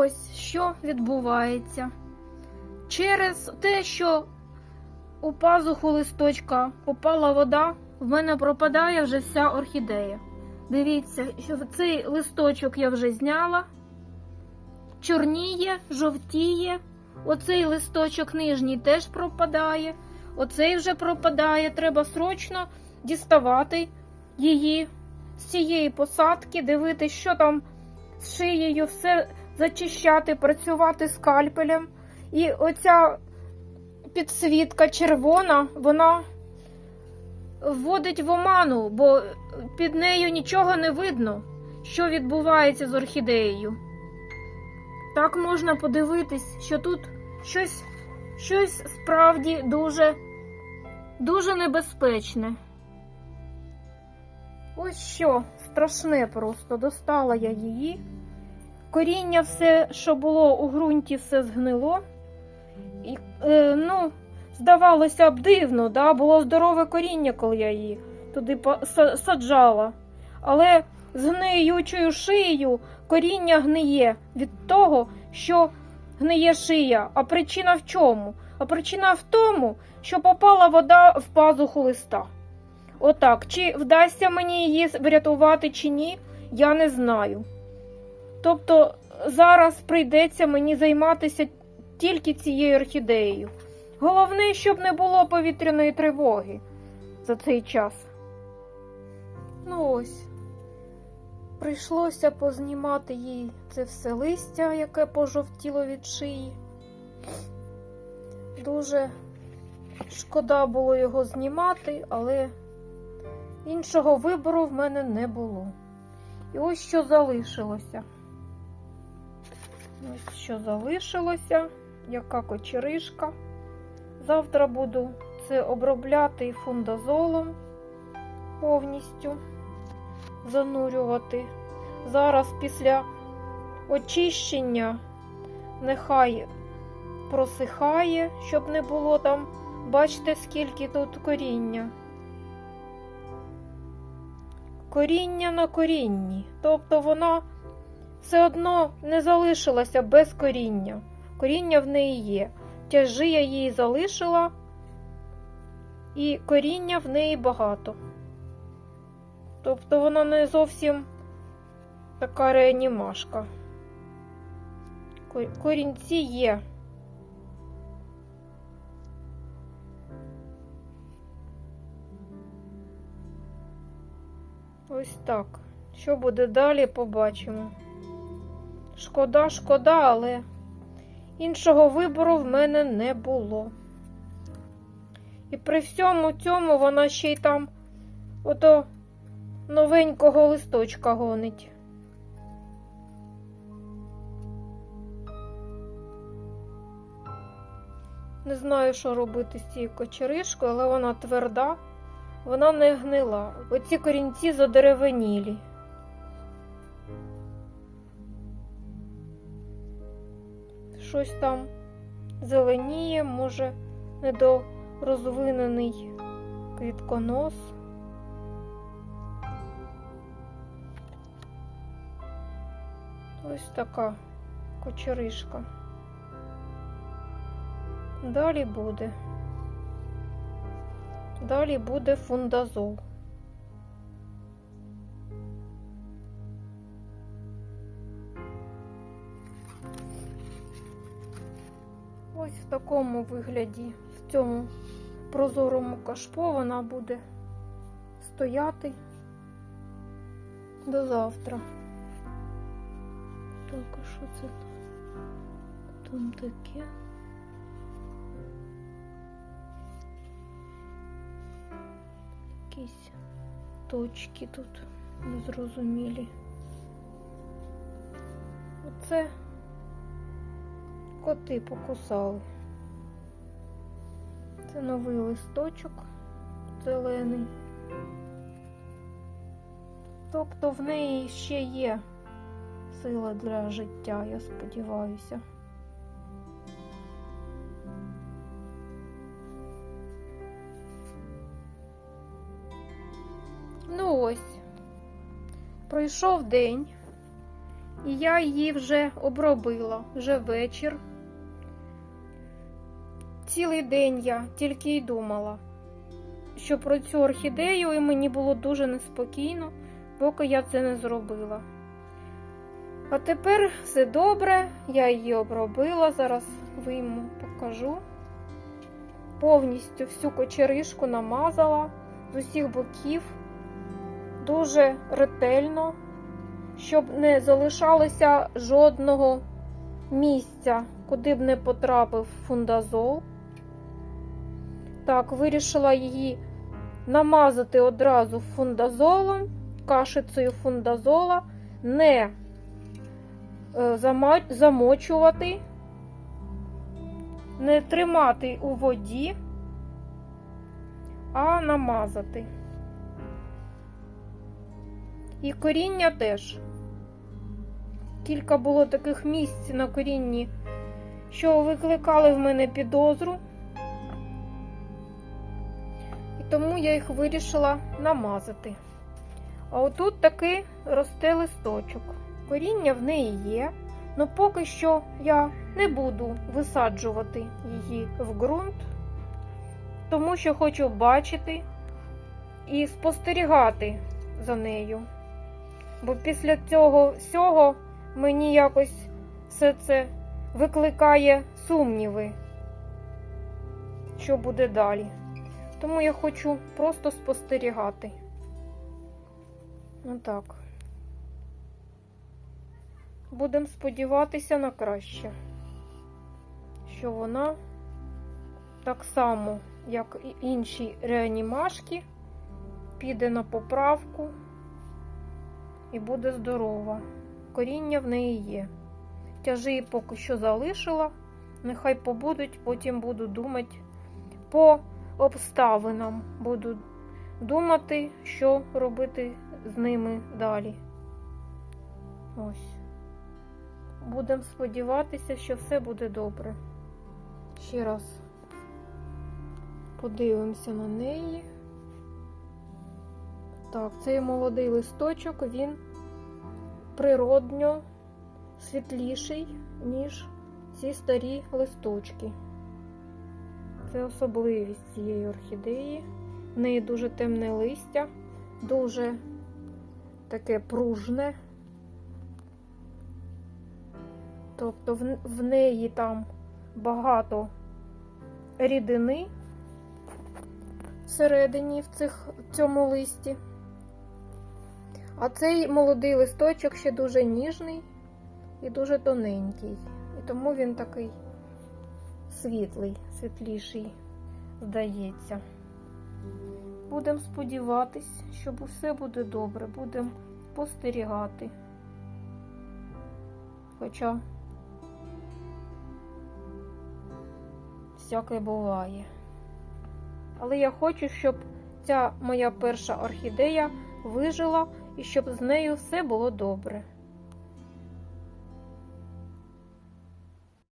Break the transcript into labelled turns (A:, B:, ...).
A: ось що відбувається. Через те, що у пазуху листочка попала вода, в мене пропадає вже вся орхідея. Дивіться, що цей листочок я вже зняла. Чорніє, жовтіє. Оцей листочок нижній теж пропадає. Оцей вже пропадає. Треба срочно діставати її з цієї посадки, дивитися, що там з шиєю, все зачищати, працювати скальпелем. І оця підсвітка червона, вона вводить в оману, бо під нею нічого не видно, що відбувається з орхідеєю. Так можна подивитись, що тут щось, щось справді дуже, дуже небезпечне. Ось що страшне просто. Достала я її. Коріння все, що було у ґрунті, все згнило. І, е, ну, здавалося б, дивно, да? було здорове коріння, коли я її туди саджала. Але з гниючою шиєю коріння гниє від того, що гниє шия. А причина в чому? А причина в тому, що попала вода в пазуху листа. Отак, чи вдасться мені її врятувати чи ні, я не знаю. Тобто зараз прийдеться мені займатися тільки цією орхідеєю. Головне, щоб не було повітряної тривоги за цей час. Ну ось. Прийшлося познімати їй це все листя, яке пожовтіло від шиї. Дуже шкода було його знімати, але іншого вибору в мене не було. І ось що залишилося. Ось що залишилося, яка кочеришка. Завтра буду це обробляти фундазолом повністю занурювати. Зараз після очищення нехай просихає, щоб не було там, бачите, скільки тут коріння. Коріння на корінні. Тобто вона все одно не залишилася без коріння. Коріння в неї є. Тяжи я її залишила, і коріння в неї багато. Тобто вона не зовсім така реанімашка. Корінці є. Ось так. Що буде далі, побачимо. Шкода, шкода, але іншого вибору в мене не було. І при всьому цьому вона ще й там ото новенького листочка гонить. Не знаю, що робити з цією кочеришкою, але вона тверда, вона не гнила. Оці корінці задеревенілі. Щось там зеленіє, може, недорозвинений квітконос. Ось така кочеришка. Далі буде. Далі буде фундазол. Ось в такому вигляді, в цьому прозорому кашпо вона буде стояти до завтра. Так, а що це там таке? Якісь точки тут незрозумілі. Оце коти покусали. Це новий листочок зелений. Тобто в неї ще є сила для життя, я сподіваюся. Ну ось, пройшов день, І я її вже обробила, вже вечір. Цілий день я тільки й думала, що про цю орхідею, і мені було дуже неспокійно, поки я це не зробила. А тепер все добре, я її обробила, зараз вийму, покажу. Повністю всю кочеришку намазала з усіх боків, дуже ретельно, щоб не залишалося жодного місця, куди б не потрапив фундазол. Так, вирішила її намазати одразу фундазолом, кашицею фундазола, не е, замочувати, не тримати у воді, а намазати. І коріння теж. Кілька було таких місць на корінні, що викликали в мене підозру. Тому я їх вирішила намазати. А отут таки росте листочок. Коріння в неї є, але поки що я не буду висаджувати її в ґрунт, тому що хочу бачити і спостерігати за нею. Бо після цього всього мені якось все це викликає сумніви, що буде далі. Тому я хочу просто спостерігати. Отак. Будемо сподіватися на краще, що вона так само, як і інші реанімашки, піде на поправку і буде здорова. Коріння в неї є. Тяжі поки що залишила, нехай побудуть, потім буду думати по обставинам. Буду думати, що робити з ними далі. Ось. Будемо сподіватися, що все буде добре. Ще раз подивимося на неї. Так, цей молодий листочок, він природньо світліший, ніж ці старі листочки. Це особливість цієї орхідеї. В неї дуже темне листя, дуже таке пружне. Тобто в, неї там багато рідини всередині в, цих, в цьому листі. А цей молодий листочок ще дуже ніжний і дуже тоненький. І тому він такий світлий, світліший, здається. Будемо сподіватись, що все буде добре, будемо спостерігати. Хоча всяке буває. Але я хочу, щоб ця моя перша орхідея вижила і щоб з нею все було добре.